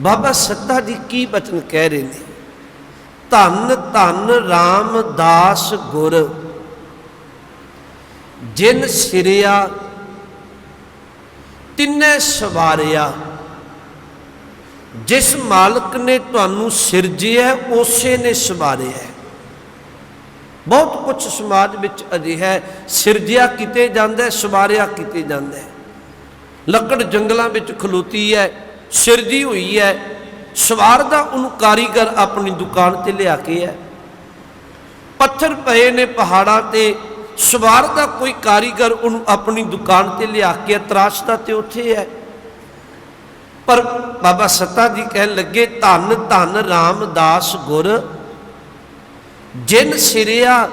ਬਾਬਾ ਸੱਤਾ ਜੀ ਕੀ ਬਚਨ ਕਹਿ ਰਹੇ ਨੇ? ਧੰਨ ਧੰਨ ਰਾਮਦਾਸ ਗੁਰ। ਜਿਨ ਸਿਰਿਆ, ਤਿੰਨੇ ਸਵਾਰਿਆ। ਜਿਸ ਮਾਲਕ ਨੇ ਤੁਹਾਨੂੰ ਸਿਰਜਿਆ, ਉਸੇ ਨੇ ਸਵਾਰਿਆ। ਬਹੁਤ ਕੁਝ ਸਮਾਜ ਵਿੱਚ ਅਜਿਹਾ ਹੈ, ਸਿਰਜਿਆ ਕਿਤੇ ਜਾਂਦਾ ਸਵਾਰਿਆ ਕਿਤੇ ਜਾਂਦਾ ਲੱਕੜ ਜੰਗਲਾਂ ਵਿੱਚ ਖਲੋਤੀ ਹੈ ਸਿਰਦੀ ਹੋਈ ਹੈ, ਸਵਾਰ ਦਾ ਉਹਨੂੰ ਕਾਰੀਗਰ ਆਪਣੀ ਦੁਕਾਨ ਤੇ ਲਿਆ ਕੇ ਹੈ। ਪੱਥਰ ਪਏ ਨੇ ਪਹਾੜਾਂ ਤੇ, ਸਵਾਰ ਦਾ ਕੋਈ ਕਾਰੀਗਰ ਉਹਨੂੰ ਆਪਣੀ ਦੁਕਾਨ ਤੇ ਲਿਆ ਕੇ ਤਰਾਸ਼ਦਾ ਤੇ ਉੱਥੇ ਹੈ। ਪਰ ਬਾਬਾ ਸੱਤਾ ਜੀ ਕਹਿਣ ਲੱਗੇ, ਧੰਨ ਧੰਨ ਰਾਮਦਾਸ ਗੁਰ, ਜਿਨ ਸਿਰਿਆ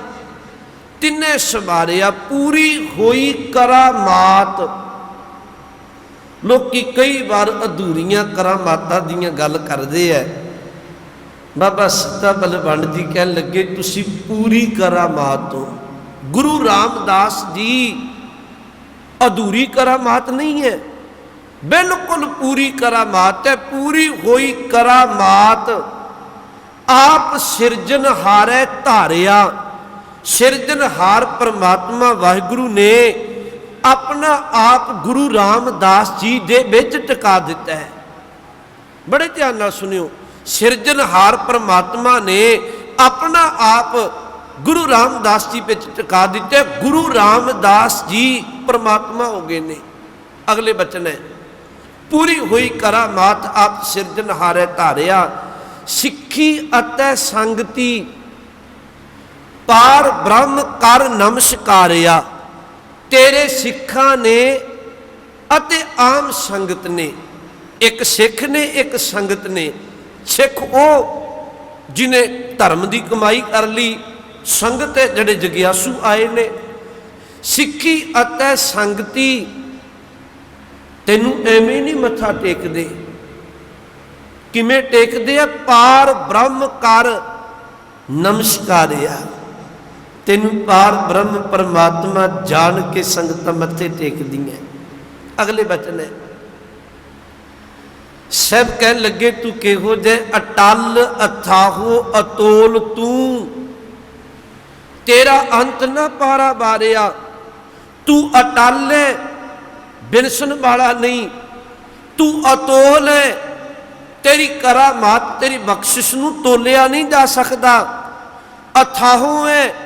ਤਿੰਨੇ ਸਵਾਰਿਆ, ਪੂਰੀ ਹੋਈ ਕਰਾਮਾਤ। ਲੋਕੀ ਕਈ ਵਾਰ ਅਧੂਰੀਆਂ ਕਰਾਮਾਤਾਂ ਦੀਆਂ ਗੱਲ ਕਰਦੇ ਐ। ਬਾਬਾ ਸੱਤਾ ਬਲਵੰਡ ਜੀ ਕਹਿਣ ਲੱਗੇ, ਤੁਸੀਂ ਪੂਰੀ ਕਰਾਮਾਤ ਹੋ। ਗੁਰੂ ਰਾਮਦਾਸ ਜੀ ਅਧੂਰੀ ਕਰਾਮਾਤ ਨਹੀਂ ਹੈ ਬਿਲਕੁਲ ਪੂਰੀ ਕਰਾਮਾਤ ਹੈ ਪੂਰੀ ਹੋਈ ਕਰਾਮਾਤ ਆਪ ਸਿਰਜਣਹਾਰੈ ਧਾਰਿਆ। ਸਿਰਜਣਹਾਰ ਪਰਮਾਤਮਾ ਵਾਹਿਗੁਰੂ ਨੇ ਆਪਣਾ ਆਪ ਗੁਰੂ ਰਾਮਦਾਸ ਜੀ ਦੇ ਵਿੱਚ ਟਿਕਾ ਦਿੱਤਾ ਹੈ। ਬੜੇ ਧਿਆਨ ਨਾਲ ਸੁਣਿਓ ਸਿਰਜਣਹਾਰ ਪ੍ਰਮਾਤਮਾ ਨੇ ਆਪਣਾ ਆਪ ਗੁਰੂ ਰਾਮਦਾਸ ਜੀ ਵਿੱਚ ਟਿਕਾ ਦਿੱਤਾ ਗੁਰੂ ਰਾਮਦਾਸ ਜੀ ਪ੍ਰਮਾਤਮਾ ਹੋ ਗਏ ਨੇ। ਅਗਲੇ ਬਚਨ ਹੈ, ਪੂਰੀ ਹੋਈ ਕਰਾਮਾਤ ਆਪ ਸਿਰਜਣਹਾਰੈ ਧਾਰਿਆ, ਸਿੱਖੀ ਅਤੇ ਸੰਗਤੀ ਪਾਰ ਬ੍ਰਹਮ ਕਰ ਨਮਸਕਾਰਿਆ। ਤੇਰੇ ਸਿੱਖਾਂ ਨੇ ਅਤੇ ਆਮ ਸੰਗਤ ਨੇ, ਇੱਕ ਸਿੱਖ ਨੇ, ਇੱਕ ਸੰਗਤ ਨੇ, ਸਿੱਖ ਉਹ ਜਿਨੇ ਧਰਮ ਦੀ ਕਮਾਈ ਕਰ ਲਈ, ਸੰਗਤ ਹੈ ਜਿਹੜੇ ਜਗਿਆਸੂ ਆਏ ਨੇ। ਸਿੱਖੀ ਅਤੇ ਸੰਗਤੀ ਤੈਨੂੰ ਐਵੇਂ ਨਹੀਂ ਮੱਥਾ ਟੇਕਦੇ। ਕਿਵੇਂ ਟੇਕਦੇ ਆ? ਪਾਰ ਬ੍ਰਹਮ ਕਰ ਨਮਸਕਾਰਿਆ। ਤੈਨੂੰ ਪਾਰ ਬ੍ਰਹਮ ਪਰਮਾਤਮਾ ਜਾਣ ਕੇ ਸੰਗਤ ਮੱਥੇ ਟੇਕਦੀ ਹੈ ਅਗਲੇ ਬਚਨ ਹੈ, ਸਭ ਕਹਿਣ ਲੱਗੇ, ਤੂੰ ਕਿਹੋ ਜੇ ਅਟਲ ਅਥਾਹੋ ਅਤੋਲ ਤੂੰ। ਤੇਰਾ ਅੰਤ ਨਾ ਪਾਰਾ ਬਾਰਿਆ। ਤੂੰ ਅਟਲ ਹੈ, ਬਿਨਸਨ ਵਾਲਾ ਨਹੀਂ। ਤੂੰ ਅਤੋਲ ਹੈ, ਤੇਰੀ ਕਰਾਮਾਤ, ਤੇਰੀ ਬਖਸ਼ਿਸ਼ ਨੂੰ ਤੋਲਿਆ ਨਹੀਂ ਜਾ ਸਕਦਾ। ਅਥਾਹੋ ਹੈ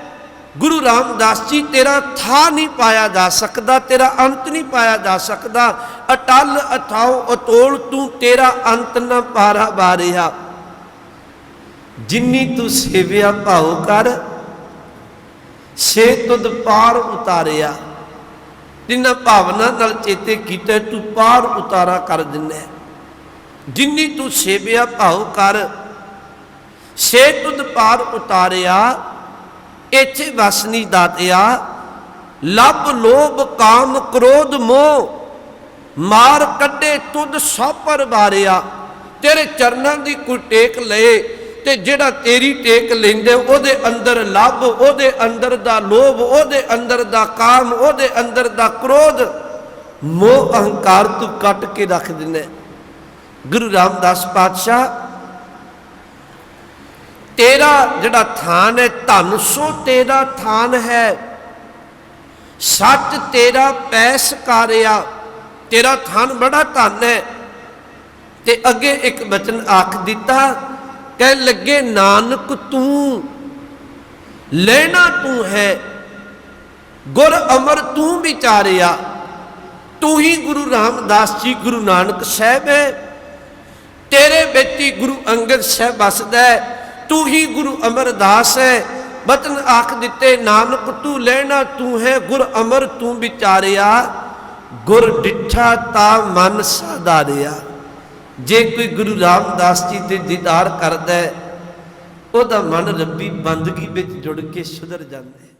ਗੁਰੂ ਰਾਮਦਾਸ ਜੀ, ਤੇਰਾ ਥਾ ਨਹੀਂ ਪਾਇਆ ਜਾ ਸਕਦਾ, ਤੇਰਾ ਅੰਤ ਨਹੀਂ ਪਾਇਆ ਜਾ ਸਕਦਾ। ਅਟਲ ਅਥਾਓ ਅਤੋਲ, ਤੂੰ ਤੇਰਾ ਅੰਤ ਨਾ ਪਾਰਾ ਬਾਰਿਆ। ਜਿੰਨੀ ਤੂੰ ਸੇਵਿਆ ਭਾਉ ਕਰ ਸੇ ਤੁਦ ਪਾਰ ਉਤਾਰਿਆ। ਜਿੰਨਾ ਭਾਵਨਾ ਨਾਲ ਚੇਤੇ ਕੀਤਾ, ਤੂੰ ਪਾਰ ਉਤਾਰਾ ਕਰ ਦਿੰਦਾ ਜਿੰਨੀ ਤੂੰ ਸੇਵਿਆ ਭਾਉ ਕਰ ਸੇ ਤੁਦ ਪਾਰ ਉਤਾਰਿਆ ਇੱਥੇ ਵਸਨੀ ਦਾਤਿਆ ਲੱਭ ਲੋਭ ਕਾਮ ਕ੍ਰੋਧ ਮੋਹ, ਮਾਰ ਕੱਢੇ ਤੁਧ ਸੋਪਰ ਬਾਰਿਆ ਤੇਰੇ ਚਰਨਾਂ ਦੀ ਕੋਈ ਟੇਕ ਲਏ ਤੇ ਜਿਹੜਾ ਤੇਰੀ ਟੇਕ ਲੈਂਦੇ, ਉਹਦੇ ਅੰਦਰ ਲੱਭ, ਉਹਦੇ ਅੰਦਰ ਦਾ ਲੋਭ, ਉਹਦੇ ਅੰਦਰ ਦਾ ਕਾਮ, ਉਹਦੇ ਅੰਦਰ ਦਾ ਕ੍ਰੋਧ। ਮੋਹ ਅਹੰਕਾਰ ਤੂੰ ਕੱਟ ਕੇ ਰੱਖ ਦਿੰਦਾ। ਗੁਰੂ ਰਾਮਦਾਸ ਪਾਤਸ਼ਾਹ ਤੇਰਾ ਜਿਹੜਾ ਥਾਨ ਹੈ, ਧਨ ਸੋ ਤੇਰਾ ਥਾਨ ਹੈ। ਸੱਚ ਤੇਰਾ ਪੈਸ ਕਾਰਿਆ, ਤੇਰਾ ਥਾਨ ਬੜਾ ਧਨ ਹੈ। ਤੇ ਅੱਗੇ ਇੱਕ ਬਚਨ ਆਖ ਦਿੱਤਾ, ਕਹਿ ਲੱਗੇ, ਨਾਨਕ ਤੂੰ, ਲੈਣਾ ਤੂੰ ਹੈ। ਗੁਰ ਅਮਰ ਤੂੰ ਵਿਚਾਰਿਆ, ਤੂੰ ਹੀ ਗੁਰੂ ਰਾਮਦਾਸ ਜੀ, ਗੁਰੂ ਨਾਨਕ ਸਾਹਿਬ ਹੈ। ਤੇਰੇ ਵਿੱਚ ਹੀ ਗੁਰੂ ਅੰਗਦ ਸਾਹਿਬ ਵਸਦਾ ਹੈ। ਤੂੰ ਹੀ ਗੁਰੂ ਅਮਰਦਾਸ ਹੈ। ਬਚਨ ਆਖ ਦਿੱਤੇ, ਨਾਨਕ ਤੂੰ ਲੈਣਾ ਤੂੰ ਹੈ। ਗੁਰ ਅਮਰ ਤੂੰ ਵਿਚਾਰਿਆ, ਗੁਰ ਡਿਠਾ ਤਾ ਮਨ ਸਾਧਾਰਿਆ। ਜੇ ਕੋਈ ਗੁਰੂ ਰਾਮਦਾਸ ਜੀ ਦੇ ਦੀਦਾਰ ਕਰਦਾ ਉਹਦਾ ਮਨ ਰੱਬੀ ਬੰਦਗੀ ਵਿੱਚ ਜੁੜ ਕੇ ਸੁਧਰ ਜਾਂਦਾ ਹੈ।